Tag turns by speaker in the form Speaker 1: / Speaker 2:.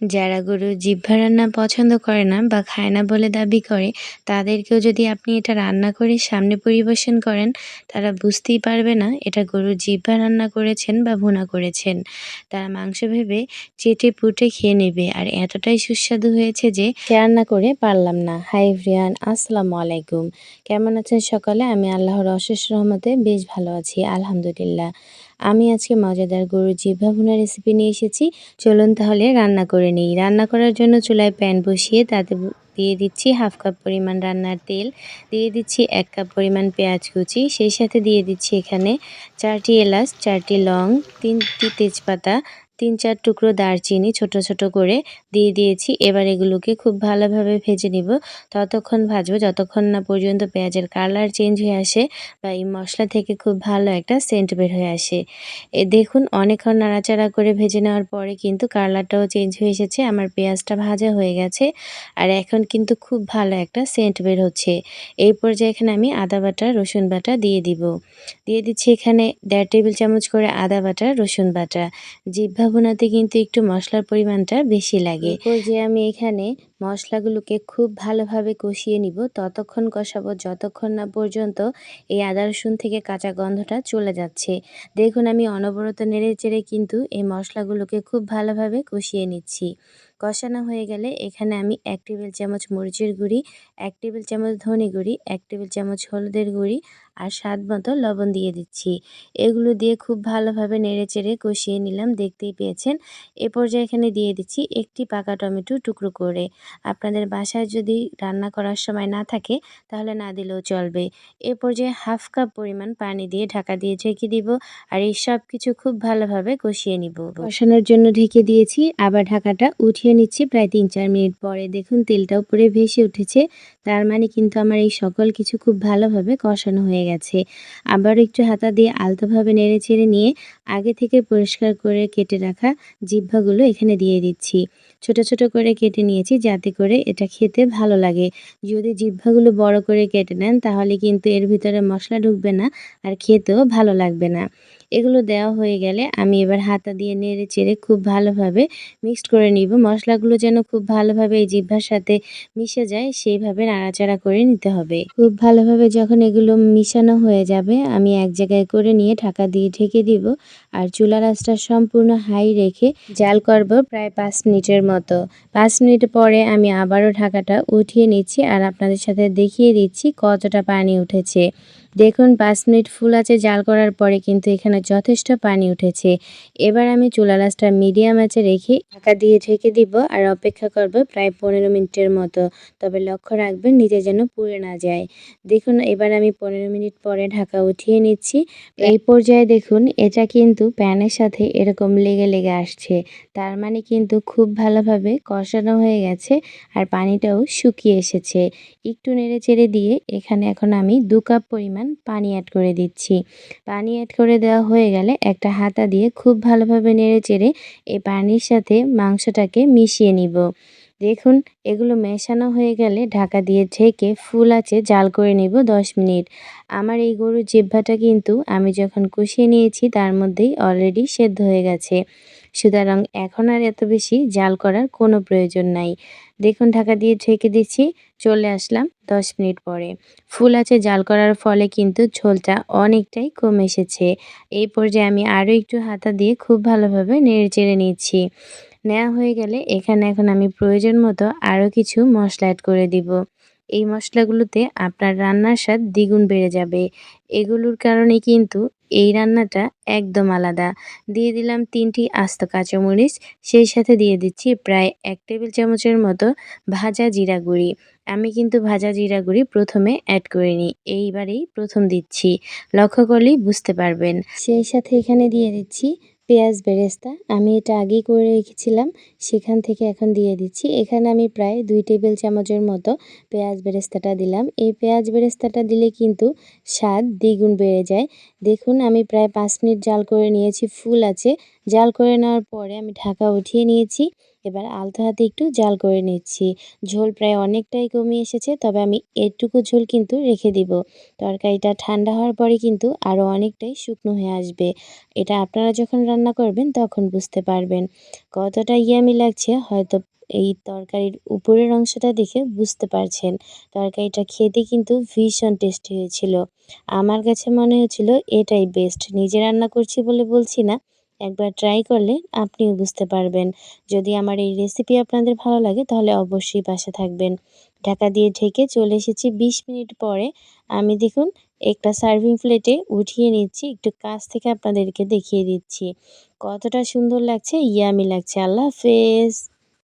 Speaker 1: যারা গরু জিহ্বা রান্না পছন্দ করে না বা খায় না বলে দাবি করে, তাদেরকেও যদি আপনি এটা রান্না করে সামনে পরিবেশন করেন, তারা বুঝতেই পারবে না এটা গরুর জিহ্বা রান্না করেছেন বা ভুনা করেছেন। তারা মাংস ভেবে চেটে পুটে খেয়ে নেবে। আর এতটাই সুস্বাদু হয়েছে যে রান্না করে পারলাম না। হাই ভ্রিয়ান আসসালামু আলাইকুম। কেমন আছেন সকালে? আমি আল্লাহর অশেষ রহমতে বেশ ভালো আছি, আলহামদুলিল্লাহ। আমি আজকে মজাদার গরুর জিভা ভুনা রেসিপি নিয়ে এসেছি। চলুন তাহলে রান্না করে নিই। রান্না করার জন্য চুলায় প্যান বসিয়ে তাতে দিয়ে দিচ্ছি হাফ কাপ পরিমাণ রান্নার তেল। দিয়ে দিচ্ছি এক কাপ পরিমাণ পেঁয়াজ কুচি। সেই সাথে দিয়ে দিচ্ছি এখানে চারটি এলাচ, চারটি লং, তিনটি তেজপাতা তিন চার টুকরো দারচিনি ছোট ছোট করে দিয়ে দিয়েছি। এবার এগুলোকে খুব ভালোভাবে ভেজে নিব। ততক্ষণ ভাজবো। যতক্ষণ না পর্যন্ত পেঁয়াজের কালার চেঞ্জ হয়ে আসে বা এই মশলা থেকে খুব ভালো একটা সেন্ট বের হয়ে আসে। এ দেখুন, অনেকক্ষণ নাড়াচাড়া করে ভেজে নেওয়ার পরে কিন্তু কালারটাও চেঞ্জ হয়ে এসেছে। আমার পেঁয়াজটা ভাজা হয়ে গেছে আর এখন কিন্তু খুব ভালো একটা সেন্ট বের হচ্ছে। এই পর্যায়ে এখানে আমি আদা বাটা, রসুন বাটা দিয়ে দিব। দিয়ে দিচ্ছি এখানে দেড় টেবিল চামচ করে আদা বাটা, রসুন বাটা। জিভা ভুনাতে কিন্তু একটু মশলার পরিমাণটা বেশি লাগে। যে আমি এখানে মশলাগুলোকে খুব ভালোভাবে কষিয়ে নিব। ততক্ষণ কষাবো, যতক্ষণ না পর্যন্ত এই আদা রসুন থেকে কাঁচা গন্ধটা চলে যাচ্ছে। দেখুন, আমি অনবরত নেড়ে চেড়ে কিন্তু এই মশলাগুলোকে খুব ভালোভাবে কষিয়ে নিচ্ছি। কষানো হয়ে গেলে এখানে আমি এক টেবিল চামচ মরিচের গুঁড়ি, এক টেবিল চামচ ধনে গুঁড়ি, এক টেবিল চামচ হলুদের গুঁড়ি আর স্বাদ মতো লবণ দিয়ে দিচ্ছি। এগুলো দিয়ে খুব ভালোভাবে নেড়ে চেড়ে কষিয়ে নিলাম, দেখতেই পেয়েছেন? এ পর্যায়ে এখানে দিয়ে দিচ্ছি একটি পাকা টমেটো টুকরো করে। আপনাদের বাসায় যদি রান্না করার সময় না থাকে, তাহলে না দিলেও চলবে। এ পর্যায়ে হাফ কাপ পরিমাণ পানি দিয়ে ঢাকা দিয়ে ঢেকে দিব আর এই সব কিছু খুব ভালোভাবে কষিয়ে নিব। কষানোর জন্য ঢেকে দিয়েছি, আবার ঢাকাটা উঠিয়ে নিচ্ছি প্রায় তিন চার মিনিট পরে। দেখুন তেলটা উপরে ভেসে উঠেছে। তার মানে কিন্তু আমার এই সকল কিছু খুব ভালোভাবে কষানো হয়ে গেছে। আবার একটু হাতা দিয়ে আলতোভাবে নেড়ে চেড়ে নিয়ে আগে থেকে পরিষ্কার করে কেটে রাখা জিভ্ভাগুলো এখানে দিয়ে দিচ্ছি। ছোট ছোট করে কেটে নিয়েছি যাতে করে এটা খেতে ভালো লাগে। যদি জিভ্ভাগুলো বড় করে কেটে নেন, তাহলে কিন্তু এর ভিতরে মশলা ঢুকবে না আর খেতেও ভালো লাগবে না। এগুলো দেওয়া হয়ে গেলে আমি এবার হাতা দিয়ে নেড়ে চেড়ে খুব ভালোভাবে মিক্সড করে নিব। মশলাগুলো যেন খুব ভালোভাবে এই জিভার সাথে মিশে যায়, সেইভাবে নাড়াচাড়া করে নিতে হবে। খুব ভালোভাবে যখন এগুলো মিশানো হয়ে যাবে, আমি এক জায়গায় করে নিয়ে ঢাকা দিয়ে ঢেকে দিব আর চুলা রাসটা সম্পূর্ণ হাই রেখে জাল করব প্রায় পাঁচ মিনিটের মতো। পাঁচ মিনিট পরে আমি আবারও ঢাকাটা উঠিয়ে নিচ্ছি আর আপনাদের সাথে দেখিয়ে দিচ্ছি কতটা পানি উঠেছে। দেখুন, পাঁচ মিনিট ফুল আছে জাল করার পরে কিন্তু এখানে যথেষ্ট পানি উঠেছে। এবার আমি চুলা রাসটা মিডিয়াম আছে রেখে ঢাকা দিয়ে ঢেকে দিব আর অপেক্ষা করব প্রায় পনেরো মিনিটের মতো। তবে লক্ষ্য রাখবেন, নিজে যেন পুড়ে না যায়। দেখুন, এবার আমি পনেরো মিনিট পরে ঢাকা উঠিয়ে নিচ্ছি। এই পর্যায়ে দেখুন, এটা কিন্তু প্যানের সাথে এরকম লেগে লেগে আসছে। তার মানে কিন্তু খুব ভালোভাবে কষানো হয়ে গেছে আর পানিটাও শুকিয়ে এসেছে। একটু নেড়ে চেড়ে দিয়ে এখানে এখন আমি দু কাপ পরিমাণ পানি অ্যাড করে দিচ্ছি। পানি অ্যাড করে দেওয়া হয়ে গেলে একটা হাতা দিয়ে খুব ভালোভাবে নেড়ে চেড়ে এই পানির সাথে মাংসটাকে মিশিয়ে নিব। দেখুন, এগুলো মেশানো হয়ে গেলে ঢাকা দিয়ে ঢেকে ফুল আছে জাল করে নিব দশ মিনিট। আমার এই গরুর জিহ্বাটা কিন্তু আমি যখন কষিয়ে নিয়েছি তার মধ্যেই অলরেডি সেদ্ধ হয়ে গেছে। সুতরাং এখন আর এত বেশি জাল করার কোনো প্রয়োজন নাই। দেখুন, ঢাকা দিয়ে ঢেকে দিচ্ছি, চলে আসলাম দশ মিনিট পরে। ফুল আছে জাল করার ফলে কিন্তু ঝোলটা অনেকটাই কমে এসেছে। এই পর্যায়ে আমি আরও একটু হাতা দিয়ে খুব ভালোভাবে নেড়ে চেড়ে নিচ্ছি। নেওয়া হয়ে গেলে এখানে এখন আমি প্রয়োজন মতো আরও কিছু মশলা অ্যাড করে দিব। এই মশলাগুলোতে আপনার রান্নার স্বাদ দ্বিগুণ বেড়ে যাবে। এগুলোর কারণে কিন্তু এই রান্নাটা একদম আলাদা। দিয়ে দিলাম তিনটি আস্ত কাঁচামরিচ, সেই সাথে দিয়ে দিচ্ছি প্রায় এক টেবিল চামচের মতো ভাজা জিরা গুঁড়ি। আমি কিন্তু ভাজা জিরা গুঁড়ি প্রথমে অ্যাড করিনি এইবারেই প্রথম দিচ্ছি। লক্ষ্য করলেই বুঝতে পারবেন। সেই সাথে এখানে দিয়ে দিচ্ছি পেঁয়াজ বেরেস্তা, আমি এটা আগেই করে রেখেছিলাম, সেখান থেকে এখন দিয়ে দিচ্ছি। এখানে আমি প্রায় দুই টেবিল চামচের মতো পেঁয়াজ বেরেস্তাটা দিলাম। এই পেঁয়াজ বেরেস্তাটা দিলে কিন্তু স্বাদ দ্বিগুণ বেড়ে যায়। দেখুন, আমি প্রায় পাঁচ মিনিট জাল করে নিয়েছি, ফুল আছে। জাল করে নেওয়ার পরে আমি ঢাকা উঠিয়ে নিয়েছি। এবার আলতো হাতে একটু জাল করে নিচ্ছি। ঝোল প্রায় অনেকটাই কমে এসেছে, তবে আমি এটুকু ঝোল কিন্তু রেখে দিব। তরকারিটা ঠান্ডা হওয়ার পরে কিন্তু আরও অনেকটাই শুকনো হয়ে আসবে। এটা আপনারা যখন রান্না করবেন তখন বুঝতে পারবেন কতটা ইয়ামি লাগছে। হয়তো এই তরকারির উপরের অংশটা দেখে বুঝতে পারছেন। তরকারিটা খেতে কিন্তু ভীষণ টেস্টি হয়েছিল। আমার কাছে মনে হয়েছিল এটাই বেস্ট নিজে রান্না করছি বলে বলছি না। একবার ট্রাই করলে আপনিও বুঝতে পারবেন। যদি আমার এই রেসিপি আপনাদের ভালো লাগে, তাহলে অবশ্যই বাসা থাকবেন। ঢাকা দিয়ে ঢেকে চলে এসেছি বিশ মিনিট পরে। আমি দেখুন, একটা সার্ভিং প্লেটে উঠিয়ে নিচ্ছি, একটু কাছ থেকে আপনাদেরকে দেখিয়ে দিচ্ছি। কতটা সুন্দর লাগছে ইয়ামি লাগছে। আল্লাহ হাফেজ!